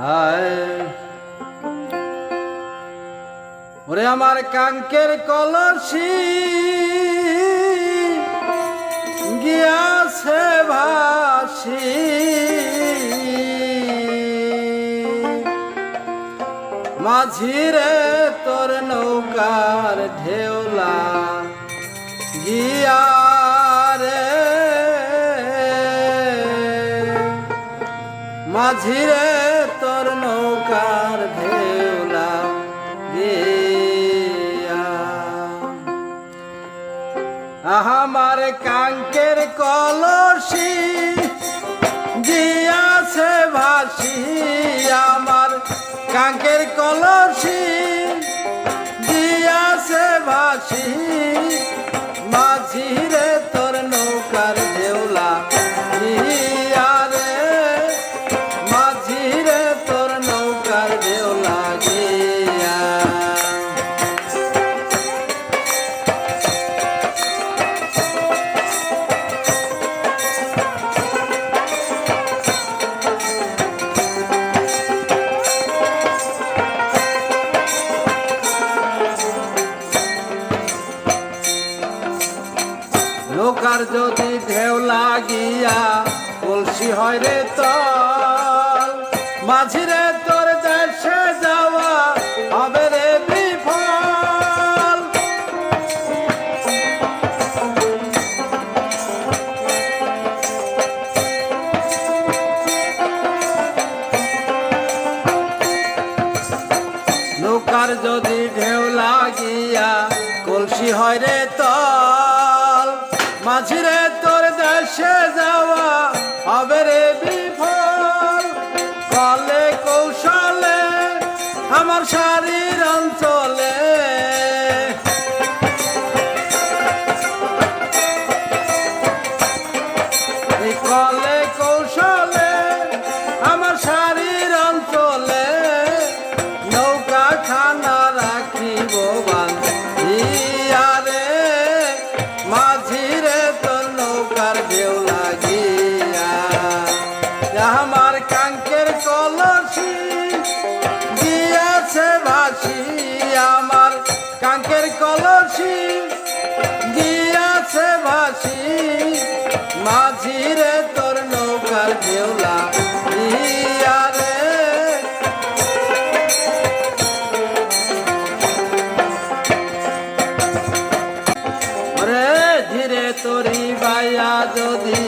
হায়। ওরে আমার কাঙ্কের কলসি গিয়াছে ভাসি। মাঝিরে তোর নৌকার ঢেউলা গিয়া রে। মাঝিরে তোর নৌকার ঢেউলা আমার কাঙ্কের কলসি গিয়াছে ভাসি আমার কাঙ্কের কলসি গিয়াছে ভাসি নৌকার যদি ঢেউ লাগিয়া কলসি হয় রে তল মাঝিরে তোর দেশে যাওয়া হবে রে নৌকার যদি ঢেউ লাগিয়া কলসি হয় রে তল মাঝিরে তোর দেশে যাওয়া হবে রে বিফল। কালে কৌশলে আমার শারীর অঞ্চলে। কালে কৌশলে আমার কাঙ্কের কলসি। গিয়াছে ভাসি আমার কাঙ্কের কলসি। গিয়াছে ভাসি মাঝিরে তোর নৌকার রে। ধীরে তোরি বাইয়া যদি